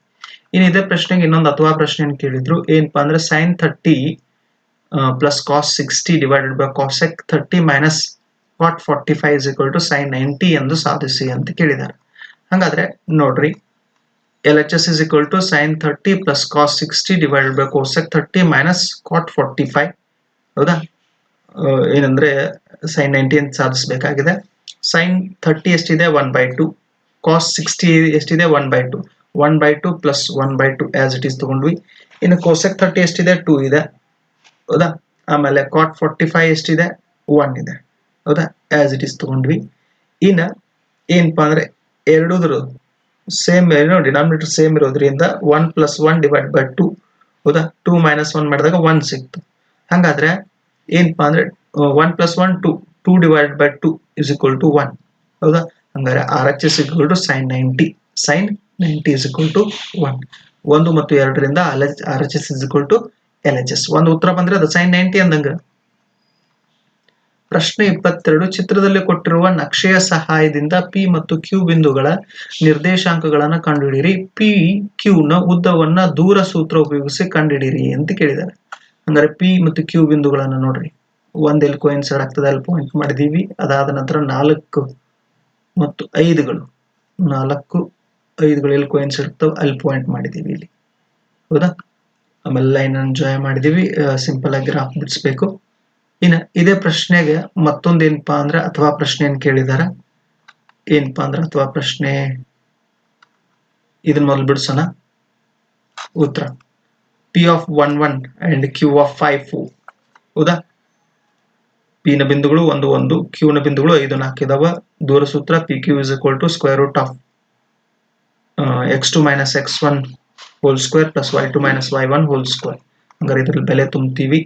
ಇನ್ನು ಇದೇ ಪ್ರಶ್ನೆಗೆ ಇನ್ನೊಂದು ಅಥವಾ ಪ್ರಶ್ನೆಯನ್ನು ಕೇಳಿದ್ರು, ಏನಪ್ಪಾ ಅಂದ್ರೆ sine thirty plus cos sixty divided by cosec thirty minus cot forty five is equal to sine ninety ಎಂದು ಸಾಧಿಸಿ ಅಂತ ಕೇಳಿದ್ದಾರೆ. ಹಾಗಾದ್ರೆ ನೋಡ್ರಿ L H S is equal to sine thirty plus cos sixty divided by cosec thirty minus cot forty five ಹೌದಾ? ಏನಂದ್ರೆ sine ninety ಅಂತ ಸಾಧಿಸಬೇಕಾಗಿದೆ. ಸೈನ್ ಥರ್ಟಿ ಎಷ್ಟಿದೆ? One by two cos sixty ಎಷ್ಟಿದೆ? One by two one by two plus one by two as it is ತಗೊಂಡ್ವಿ. ಇನ್ನು cosec thirty ಎಷ್ಟಿದೆ? Two ಇದೆ. ಹೌದಾ? ಆಮೇಲೆ ಕಾಟ್ ಫಾರ್ಟಿ ಫೈವ್ ಎಷ್ಟಿದೆ? ಒನ್ ಇದೆ. ಹೌದಾ? ಆಸ್ ಇಟ್ ಈಸ್ ತಗೊಂಡ್ವಿ. ಇನ್ನು ಏನಪ್ಪ ಅಂದ್ರೆ ಎರಡೂದ್ರು ಸೇಮ್ ನೋಡಿ ಡಿನಾಮಿನೇಟರ್ ಸೇಮ್ ಇರೋದ್ರಿಂದ one plus one divide by two ಹೌದಾ? ಟೂ ಮೈನಸ್ ಒನ್ ಮಾಡಿದಾಗ ಒನ್ ಸಿಕ್ತು. ಹಾಗಾದ್ರೆ ಏನಪ್ಪ ಅಂದ್ರೆ one plus one two two divide by two is equal to one ಹೌದಾ? ಹಂಗಾರೆ R H S equal to sine ninety sine ninety is equal to one ಒಂದು ಮತ್ತು ಎರಡರಿಂದ R H S is equal to L H S ಒಂದು ಉತ್ತರ ಬಂದ್ರೆ ಅದು sine ninety ಅಂದಂಗ. ಪ್ರಶ್ನೆ ಇಪ್ಪತ್ತೆರಡು, ಚಿತ್ರದಲ್ಲಿ ಕೊಟ್ಟಿರುವ ನಕ್ಷೆಯ ಸಹಾಯದಿಂದ ಪಿ ಮತ್ತು ಕ್ಯೂ ಬಿಂದುಗಳ ನಿರ್ದೇಶಾಂಕಗಳನ್ನು ಕಂಡುಹಿಡಿಯಿರಿ. ಪಿ ಕ್ಯೂ ನ ಉದ್ದವನ್ನ ದೂರ ಸೂತ್ರ ಉಪಯೋಗಿಸಿ ಕಂಡುಹಿಡಿಯಿರಿ ಅಂತ ಕೇಳಿದ್ದಾರೆ. ಅಂದರೆ ಪಿ ಮತ್ತು ಕ್ಯೂ ಬಿಂದುಗಳನ್ನು ನೋಡ್ರಿ. ಒಂದ್ ಎಲ್ಲಿ ಕೋಯಿನ್ಸೈಡ್ ಆಗ್ತದೆ ಅಲ್ಲಿ ಪಾಯಿಂಟ್ ಮಾಡಿದೀವಿ ಅದಾದ ನಂತರ ನಾಲ್ಕು ಮತ್ತು ಐದುಗಳು, ನಾಲ್ಕು ಐದುಗಳು ಎಲ್ಲಿ ಕೋಯಿನ್ಸ್ ಇರ್ತವೆ ಅಲ್ಲಿ ಪಾಯಿಂಟ್ ಮಾಡಿದೀವಿ ಇಲ್ಲಿ. ಹೌದಾ? ಆಮೇಲೆ ಲೈನ್ ಜಾಯ್ ಮಾಡಿದೀವಿ ಸಿಂಪಲ್ ಆಗಿ ಗ್ರಾಫ್ ಬಿಡಿಸ್ಬೇಕು. ಇನ್ನು ಇದೇ ಪ್ರಶ್ನೆಗೆ ಮತ್ತೊಂದು ಏನಪ್ಪಾ ಅಂದ್ರೆ ಅಥವಾ ಪ್ರಶ್ನೆ ಏನ್ ಕೇಳಿದಾರ? ಏನಪ್ಪಾ ಅಂದ್ರೆ ಅಥವಾ ಪ್ರಶ್ನೆ? ಇದನ್ನ ಮೊದಲು ಬಿಡಿಸೋಣ. ಉತ್ತರ P of one one and Q of five four ಹೌದಾ? ಪಿ ನ ಬಿಂದುಗಳು ಒಂದು ಒಂದು ಕ್ಯೂ ನ ಬಿಂದುಗಳು ಐದು ನಾಲ್ಕು ಇದಾವ ದೂರ ಸೂತ್ರ P Q is equal to square root of x two minus x one whole square plus y two minus y one whole square ಹಂಗಾರೆ ಇದ್ರಲ್ಲಿ ಬೆಲೆ ತುಂಬ್ತೀವಿ.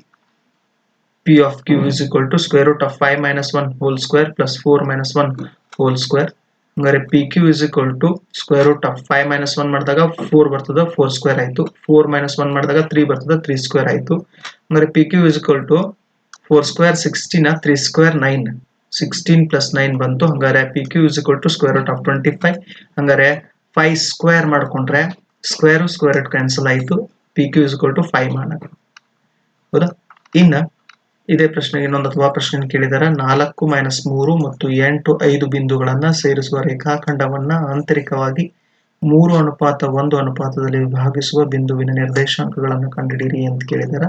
P of Q is equal to square root of five minus one whole square plus four minus one whole square ಹಂಗಾರೆ P Q is equal to square root of five minus one ಮಾಡಿದಾಗ four ಬರ್ತದೆ four square ಆಯ್ತು. Four minus one ಮಾಡಿದಾಗ three ಬರ್ತದೆ three square ಆಯ್ತು. ಹಂಗಾರೆ P Q is equal to four square sixteen three square nine. Sixteen plus nine ಬಂತು. ಹಂಗಾರೆ P Q is equal to square root of twenty five ಹಂಗಾರೆ five square ಮಾಡ್ಕೊಂಡ್ರೆ square square root cancel ಆಯ್ತು. P Q is equal to five ಮಾಡೋದು ಹೌದಾ? ಇನ್ನು ಇದೇ ಪ್ರಶ್ನೆಗೆ ಇನ್ನೊಂದು ಅಥವಾ ಪ್ರಶ್ನೆ ಕೇಳಿದಾರೆ. ನಾಲ್ಕು ಮೈನಸ್ ಮೂರು ಮತ್ತು ಎಂಟು ಐದು ಬಿಂದುಗಳನ್ನು ಸೇರಿಸುವ ರೇಖಾಖಂಡವನ್ನ ಆಂತರಿಕವಾಗಿ ಮೂರು ಅನುಪಾತ, ಒಂದು ಅನುಪಾತದಲ್ಲಿ ವಿಭಾಗಿಸುವ ಬಿಂದುವಿನ ನಿರ್ದೇಶಾಂಕಗಳನ್ನು ಕಂಡುಹಿಡಿಯಿರಿ ಅಂತ ಕೇಳಿದಾರೆ.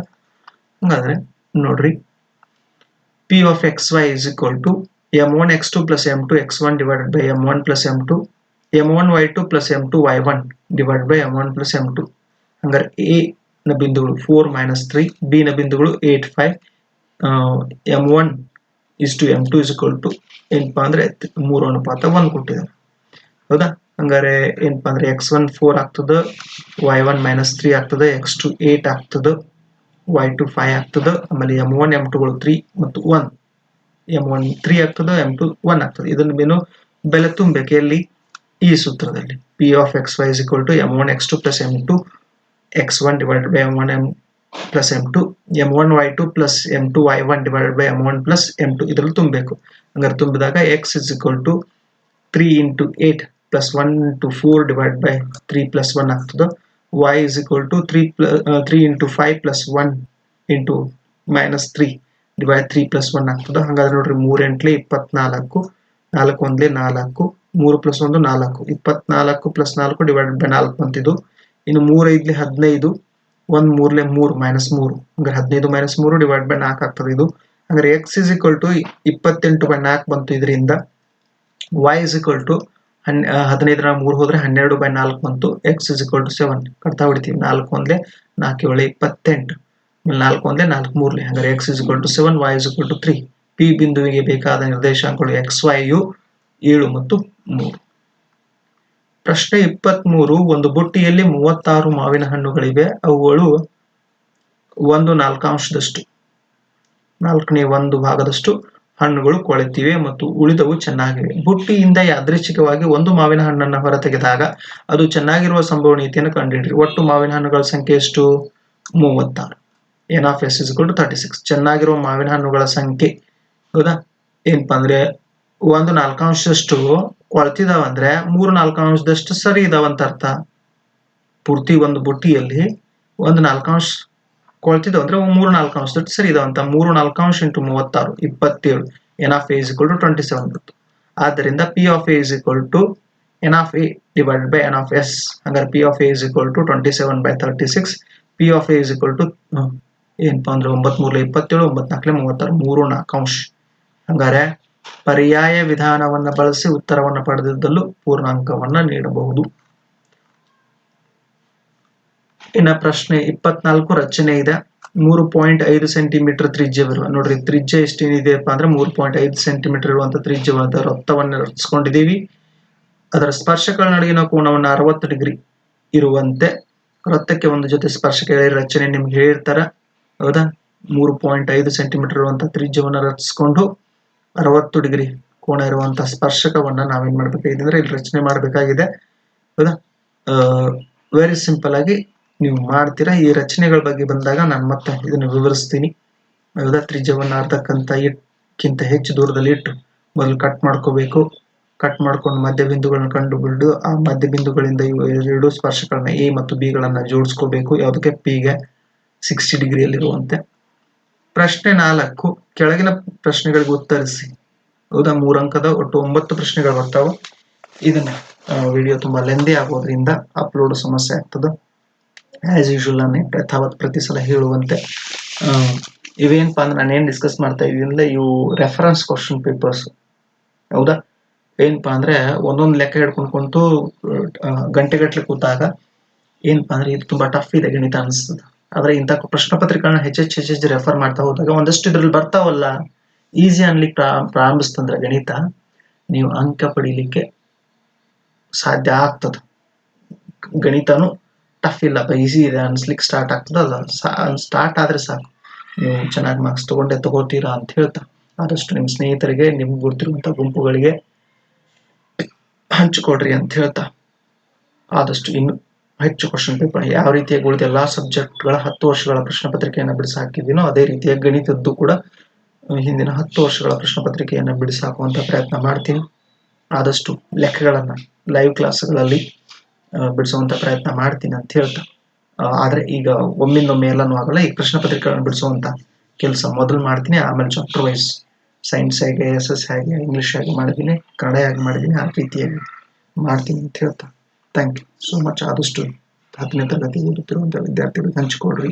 ಹಂಗಾದ್ರೆ ನೋಡ್ರಿ. Two x one divided by m one plus m two m one y two plus m two y one divide by m one plus m two ಹಂಗಾರೆ ಎ ನ ಬಿಂದುಗಳು ಫೋರ್ ಮೈನಸ್ ತ್ರೀ ಬಿ ನ ಬಿಂದುಗಳು eight five m one is two m two is equal to ಏನಪ್ಪಾ ಅಂದ್ರೆ ಮೂರು ಅನುಪಾತ ಒಂದು ಕೊಟ್ಟಿದ್ದಾರೆ. ಹೌದಾ? ಹಂಗಾರೆ ಏನಪ್ಪಾ ಅಂದ್ರೆ ಎಕ್ಸ್ ಒನ್ ಫೋರ್ ಆಗ್ತದ ವೈ ಒನ್ ಮೈನಸ್ ತ್ರೀ ಆಗ್ತದೆ ಎಕ್ಸ್ ಟು ಏಟ್ ಆಗ್ತದೆ. ವೈ ಟು ಫೈವ್ ಆಗ್ತದೆ, ಆಮೇಲೆ ಎಂ ಒನ್ ಎಂ ಟುಗಳು ತ್ರೀ ಮತ್ತು ಒನ್ ಎಂ ಒನ್ ತ್ರೀ ಆಗ್ತದೆ ಎಂ ಟು ಒನ್ ಆಗ್ತದೆ. ಇದನ್ನು ಏನು ಬೆಲೆ ತುಂಬಬೇಕು ಎಲ್ಲಿ? ಈ ಸೂತ್ರದಲ್ಲಿ. P of x y is equal to m one x two plus m two x one divided by m one m plus m two m one y two plus m two y one divided by m one plus m two ಇದರಲ್ಲಿ ತುಂಬಬೇಕು ಹಂಗಾರೆ ತುಂಬಿದಾಗ x is equal to three into eight plus one into four divide by three plus one ಆಗ್ತದೆ. Y is equal to three plus three into five plus one into minus three divide three plus one ಆಗ್ತದೆ. ಹಾಗಾದ್ರೆ ನೋಡ್ರಿ, ಮೂರು ಎಂಟ್ಲೆ ಇಪ್ಪತ್ನಾಲ್ಕು, ನಾಲ್ಕು ಒಂದ್ಲೆ ನಾಲ್ಕು, ಮೂರು plus ಒಂದು ನಾಲ್ಕು. ಇಪ್ಪತ್ನಾಲ್ಕು ಪ್ಲಸ್ ನಾಲ್ಕು ಡಿವೈಡ್ ಬೈ ನಾಲ್ಕು ಬಂತಿದ್ದು ಇನ್ನು ಮೂರು ಹದಿನೈದು, ಒಂದು ಮೂರ್ಲೆ ಮೂರು ಮೈನಸ್ ಮೂರು. ಹಂಗಾರೆ ಹದಿನೈದು ಮೈನಸ್ ಮೂರು ಡಿವೈಡ್ ಬೈ ಆಗ್ತದೆ ಇದು. ಹಂಗಾರೆ ಎಕ್ಸ್ ಇಸ್ ಈಕ್ವಲ್ ಟು ಇಪ್ಪತ್ತೆಂಟು ಬೈ ನಾಲ್ಕು ಬಂತು ಇದರಿಂದ. ವೈ ಇಸ್ ಈಕ್ವಲ್ ಟು ಹನ್ ಹದಿನೈದರ ಮೂರು ಹೋದ್ರೆ ಹನ್ನೆರಡು ಬೈ ನಾಲ್ಕು ಬಂತು. X is equal to seven ಕಟ್ತಾ ಹೊಡಿತೀವಿ ನಾಲ್ಕು ಒಂದ್ಲೆ ನಾಲ್ಕು ಏಳು ಇಪ್ಪತ್ತೆಂಟು. ಆಮೇಲೆ ನಾಲ್ಕು ಒಂದ್ಲೆ ನಾಲ್ಕು ಮೂರಲೆ. ಹಂಗಾರೆ x is equal to seven y is equal to three P ಬಿಂದುವಿಗೆ ಬೇಕಾದ ನಿರ್ದೇಶಾಂಕಗಳು ಎಕ್ಸ್ ವೈ ಯು ಏಳು ಮತ್ತು ಮೂರು. ಪ್ರಶ್ನೆ ಇಪ್ಪತ್ಮೂರು, ಒಂದು ಬುಟ್ಟಿಯಲ್ಲಿ ಮೂವತ್ತಾರು ಮಾವಿನ ಹಣ್ಣುಗಳಿವೆ. ಅವುಗಳು ಒಂದು ನಾಲ್ಕಾಂಶದಷ್ಟು. ನಾಲ್ಕನೇ ಒಂದು ಭಾಗದಷ್ಟು. ಹಣ್ಣುಗಳು ಕೊಳೆತಿವೆ ಮತ್ತು ಉಳಿದವು ಚೆನ್ನಾಗಿವೆ. ಬುಟ್ಟಿಯಿಂದ ಯಾದೃಚ್ಛಿಕವಾಗಿ ಒಂದು ಮಾವಿನ ಹಣ್ಣನ್ನು ಹೊರತೆಗೆದಾಗ ಅದು ಚೆನ್ನಾಗಿರುವ ಸಂಭವನೀಯತೆಯನ್ನು ಕಂಡುಹಿಡಿರಿ ಒಟ್ಟು ಮಾವಿನ ಹಣ್ಣುಗಳ ಸಂಖ್ಯೆ ಎಷ್ಟು? ಮೂವತ್ತಾರು. N of S is thirty six ಚೆನ್ನಾಗಿರುವ ಮಾವಿನ ಹಣ್ಣುಗಳ ಸಂಖ್ಯೆ. ಹೌದಾ? ಏನಪ್ಪ ಅಂದ್ರೆ ಒಂದು ನಾಲ್ಕಾಂಶದಷ್ಟು ಕೊಳ್ತಿದಾವಂದ್ರೆ ಮೂರು ನಾಲ್ಕಾಂಶದಷ್ಟು ಸರಿ ಇದಾವಂತ ಅರ್ಥ. ಪೂರ್ತಿ ಒಂದು ಬುಟ್ಟಿಯಲ್ಲಿ ಒಂದು ನಾಲ್ಕಾಂಶ ಕೊಳ್ತಿದಾವ ಅಂದ್ರೆ ಮೂರು ನಾಲ್ಕು ಅಂಶ. ಸರಿ ಇದಾವಂತ ಮೂರು ನಾಲ್ಕಾಂಶ ಇಂಟು ಮೂವತ್ತಾರು, ಇಪ್ಪತ್ತೇಳು n of A is equal to twenty seven ಬಂತು ಆದ್ದರಿಂದ P of A is to n of A divide by n of S ಹಂಗಾರೆ P of A is to twenty seven by thirty six P of A is to ಏನಪ್ಪ ಅಂದ್ರೆ ಒಂಬತ್ ಮೂರ್ ಇಪ್ಪತ್ತೇಳು ಒಂಬತ್ ನಾಲ್ಕಲೆ ಮೂವತ್ತಾರು, ಮೂರು ನಾಲ್ಕಾಂಶ ಹಂಗಾರೆ ಪರ್ಯಾಯ ವಿಧಾನವನ್ನ ಬಳಸಿ ಉತ್ತರವನ್ನು ಪಡೆದಿದ್ದಲ್ಲೂ ಪೂರ್ಣಾಂಕವನ್ನ ನೀಡಬಹುದು. ಇನ್ನ ಪ್ರಶ್ನೆ ಇಪ್ಪತ್ನಾಲ್ಕು ರಚನೆ ಇದೆ. ಮೂರು ಪಾಯಿಂಟ್ ಐದು ಸೆಂಟಿಮೀಟರ್ ತ್ರಿಜ್ಯವಿರುವ ನೋಡ್ರಿ, ತ್ರಿಜ್ಯ ಎಷ್ಟೇನಿದೆಯಪ್ಪ ಅಂದ್ರೆ ಮೂರು ಪಾಯಿಂಟ್ ಐದು ಸೆಂಟಿಮೀಟರ್ ಇರುವಂತ ತ್ರಿಜ್ಯವಾದ ವೃತ್ತವನ್ನು ರಚಿಸ್ಕೊಂಡಿದ್ದೀವಿ. ಅದರ ಸ್ಪರ್ಶಗಳ ನಡುವಿನ ಕೋಣವನ್ನು ಅರವತ್ತು ಡಿಗ್ರಿ ಇರುವಂತೆ ವೃತ್ತಕ್ಕೆ ಒಂದು ಜೊತೆ ಸ್ಪರ್ಶಕ ರಚನೆ ನಿಮ್ಗೆ ಹೇಳಿರ್ತಾರ. ಹೌದಾ? ಮೂರು ಪಾಯಿಂಟ್ ಐದು ಸೆಂಟಿಮೀಟರ್ ಇರುವಂತ ತ್ರಿಜ್ಯವನ್ನು ರಚಿಸ್ಕೊಂಡು ಅರವತ್ತು ಡಿಗ್ರಿ ಕೋಣ ಇರುವಂತಹ ಸ್ಪರ್ಶಕವನ್ನ ನಾವೇನ್ ಮಾಡ್ಬೇಕಾಗಿದೆ ಅಂದ್ರೆ ಇಲ್ಲಿ ರಚನೆ ಮಾಡಬೇಕಾಗಿದೆ. ಹೌದಾ? ವೆರಿ ಸಿಂಪಲ್ ಆಗಿ ನೀವು ಮಾಡ್ತೀರಾ? ಈ ರಚನೆಗಳ ಬಗ್ಗೆ ಬಂದಾಗ ನಾನು ಮತ್ತೆ ಇದನ್ನು ವಿವರಿಸ್ತೀನಿ. ಹೌದಾ? ತ್ರಿಜ್ಯವನ್ನು ಅರ್ಧಕ್ಕಂತ ಇಟ್ಕಿಂತ ಹೆಚ್ಚು ದೂರದಲ್ಲಿ ಇಟ್ಟು ಮೊದಲು ಕಟ್ ಮಾಡ್ಕೋಬೇಕು. ಕಟ್ ಮಾಡ್ಕೊಂಡು ಮಧ್ಯ ಬಿಂದುಗಳನ್ನ ಕಂಡು ಬಿಡು ಆ ಮಧ್ಯ ಬಿಂದುಗಳಿಂದ ಇವು ಎರಡು ಸ್ಪರ್ಶಗಳನ್ನ ಎ ಮತ್ತು ಬಿ ಗಳನ್ನ ಜೋಡಿಸ್ಕೋಬೇಕು. ಯಾವುದಕ್ಕೆ? ಪಿಗೆ ಸಿಕ್ಸ್ಟಿ ಡಿಗ್ರಿಯಲ್ಲಿರುವಂತೆ. ಪ್ರಶ್ನೆ ನಾಲ್ಕು, ಕೆಳಗಿನ ಪ್ರಶ್ನೆಗಳಿಗೆ ಉತ್ತರಿಸಿ. ಹೌದಾ? ಮೂರು ಅಂಕದ ಒಟ್ಟು ಒಂಬತ್ತು ಪ್ರಶ್ನೆಗಳು ಬರ್ತಾವೆ. ಇದನ್ನ ವಿಡಿಯೋ ತುಂಬಾ ಲೆಂದಿ ಆಗೋದ್ರಿಂದ ಅಪ್ಲೋಡ್ ಸಮಸ್ಯೆ ಆಗ್ತದೆ. ಆಸ್ ಯೂಶುವಲ್ ನಾನು ಯಥಾವತ್ ಪ್ರತಿ ಸಲ ಹೇಳುವಂತೆ ಇವೇನಪ್ಪ ಅಂದ್ರೆ ನಾನು ಏನು ಡಿಸ್ಕಸ್ ಮಾಡ್ತಾ ಇದೀನಿ ಇವು ರೆಫರೆನ್ಸ್ ಕ್ವಶನ್ ಪೇಪರ್ಸ್ ಹೌದಾ? ಏನಪ್ಪಾ ಅಂದ್ರೆ ಒಂದೊಂದು ಲೆಕ್ಕ ಹಿಡ್ಕೊಂಡು ಕುಂತು ಗಂಟೆಗಟ್ಟಲೆ ಕೂತಾಗ ಏನಪ್ಪಾ ಅಂದ್ರೆ ಇದು ತುಂಬಾ ಟಫ್ ಇದೆ ಗಣಿತ ಅನಿಸ್ತದೆ. ಆದ್ರೆ ಇಂಥ ಪ್ರಶ್ನೆ ಪತ್ರಿಕೆಗಳನ್ನ ಹೆಚ್ಚೆಚ್ಚು ಹೆಚ್ಚೆಚ್ಚು ರೆಫರ್ ಮಾಡ್ತಾ ಹೋದಾಗ ಒಂದಷ್ಟು ಇದ್ರಲ್ಲಿ ಬರ್ತಾವಲ್ಲ. ಈಸಿ ಅನ್ಲಿಕ್ಕೆ ಪ್ರಾ, ಪ್ರಾರಂಭಿಸ್ತಂದ್ರೆ ಗಣಿತ, ನೀವು ಅಂಕ ಪಡೀಲಿಕ್ಕೆ ಸಾಧ್ಯ ಆಗ್ತದೆ. ಗಣಿತನು ಟಫ್ ಇಲ್ಲಪ್ಪ ಈಸಿ ಇದೆ ಅನ್ಸ್ಲಿಕ್ಕೆ ಸ್ಟಾರ್ಟ್ ಆಗ್ತದಲ್ಲ. ಸ್ಟಾರ್ಟ್ ಆದ್ರೆ ಸಾಕು. ನೀವು ಚೆನ್ನಾಗಿ ಮಾರ್ಕ್ಸ್ ತಗೊಂಡೆ ತಗೋತೀರಾ ಅಂತ ಹೇಳ್ತಾ. ಆದಷ್ಟು ನಿಮ್ಮ ಸ್ನೇಹಿತರಿಗೆ, ನಿಮ್ಗೆ ಗೊತ್ತಿರುವಂತ ಗುಂಪುಗಳಿಗೆ ಹಂಚಿಕೊಡ್ರಿ ಅಂತ ಹೇಳ್ತಾ. ಆದಷ್ಟು ಇನ್ನು ಹೆಚ್ಚು ಕ್ವಶನ್ ಪೇಪರ್ ಯಾವ ರೀತಿಯಾಗಿ ಉಳಿದ ಎಲ್ಲಾ ಸಬ್ಜೆಕ್ಟ್ಗಳ ಹತ್ತು ವರ್ಷಗಳ ಪ್ರಶ್ನೆ ಪತ್ರಿಕೆಯನ್ನು ಬಿಡಿಸಾಕಿದ್ದೀನೋ ಅದೇ ರೀತಿಯಾಗಿ ಗಣಿತದ್ದು ಕೂಡ ಹಿಂದಿನ ಹತ್ತು ವರ್ಷಗಳ ಪ್ರಶ್ನೆ ಪತ್ರಿಕೆಯನ್ನು ಬಿಡಿಸಿ ಹಾಕುವಂತ ಪ್ರಯತ್ನ ಮಾಡ್ತೀನಿ. ಆದಷ್ಟು ಲೆಕ್ಕಗಳನ್ನ ಲೈವ್ ಕ್ಲಾಸ್ಗಳಲ್ಲಿ ಬಿಡಿಸುವಂತ ಪ್ರಯತ್ನ ಮಾಡ್ತೀನಿ ಅಂತ ಹೇಳ್ತಾ. ಆದ್ರೆ ಈಗ ಒಮ್ಮಿಂದೊಮ್ಮೆ ಎಲ್ಲನೂ ಆಗಲ್ಲ. ಈಗ ಪ್ರಶ್ನೆ ಪತ್ರಿಕೆಗಳನ್ನು ಬಿಡಿಸುವಂತ ಕೆಲಸ ಮೊದಲು ಮಾಡ್ತೀನಿ, ಆಮೇಲೆ ಚಾಪ್ಟರ್ ವೈಸ್ ಸೈನ್ಸ್ ಹೇಗೆ ಎಸ್ ಎಸ್ ಹೇಗೆ ಇಂಗ್ಲಿಷ್ ಹೇಗೆ ಮಾಡಿದ್ದೀನಿ, ಕನ್ನಡ ಹೇಗೆ ಮಾಡಿದ್ದೀನಿ, ಆ ರೀತಿಯಾಗಿ ಮಾಡ್ತೀನಿ ಅಂತ ಹೇಳ್ತಾ. ಥ್ಯಾಂಕ್ ಯು ಸೋ ಮಚ್ ಆದಷ್ಟು ಹತ್ತನೇ ತರಗತಿ ಓದುತ್ತಿರುವಂಥ ವಿದ್ಯಾರ್ಥಿಗಳಿಗೆ ಹಂಚಿಕೊಡ್ರಿ